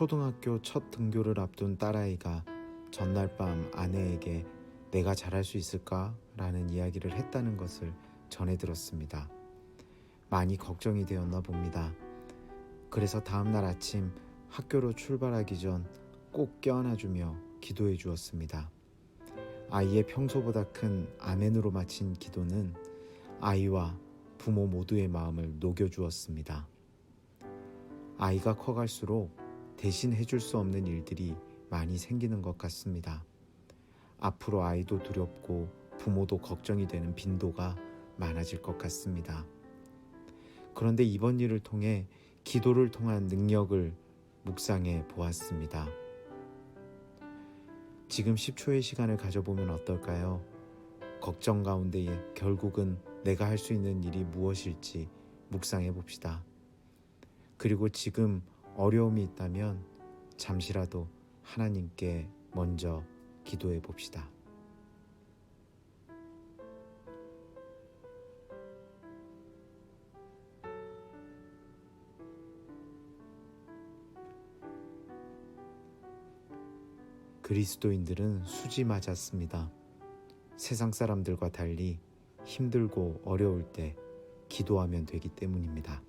초등학교 첫 등교를 앞둔 딸아이가 전날 밤 아내에게 내가 잘할 수 있을까? 라는 이야기를 했다는 것을 전해 들었습니다. 많이 걱정이 되었나 봅니다. 그래서 다음날 아침 학교로 출발하기 전 꼭 껴안아주며 기도해 주었습니다. 아이의 평소보다 큰 아멘으로 마친 기도는 아이와 부모 모두의 마음을 녹여주었습니다. 아이가 커갈수록 대신 해줄 수 없는 일들이 많이 생기는 것 같습니다. 앞으로 아이도 두렵고 부모도 걱정이 되는 빈도가 많아질 것 같습니다. 그런데 이번 일을 통해 기도를 통한 능력을 묵상해 보았습니다. 지금 10초의 시간을 가져보면 어떨까요? 걱정 가운데 결국은 내가 할 수 있는 일이 무엇일지 묵상해 봅시다. 그리고 지금 어려움이 있다면 잠시라도 하나님께 먼저 기도해 봅시다. 그리스도인들은 수지 맞았습니다. 세상 사람들과 달리 힘들고 어려울 때 기도하면 되기 때문입니다.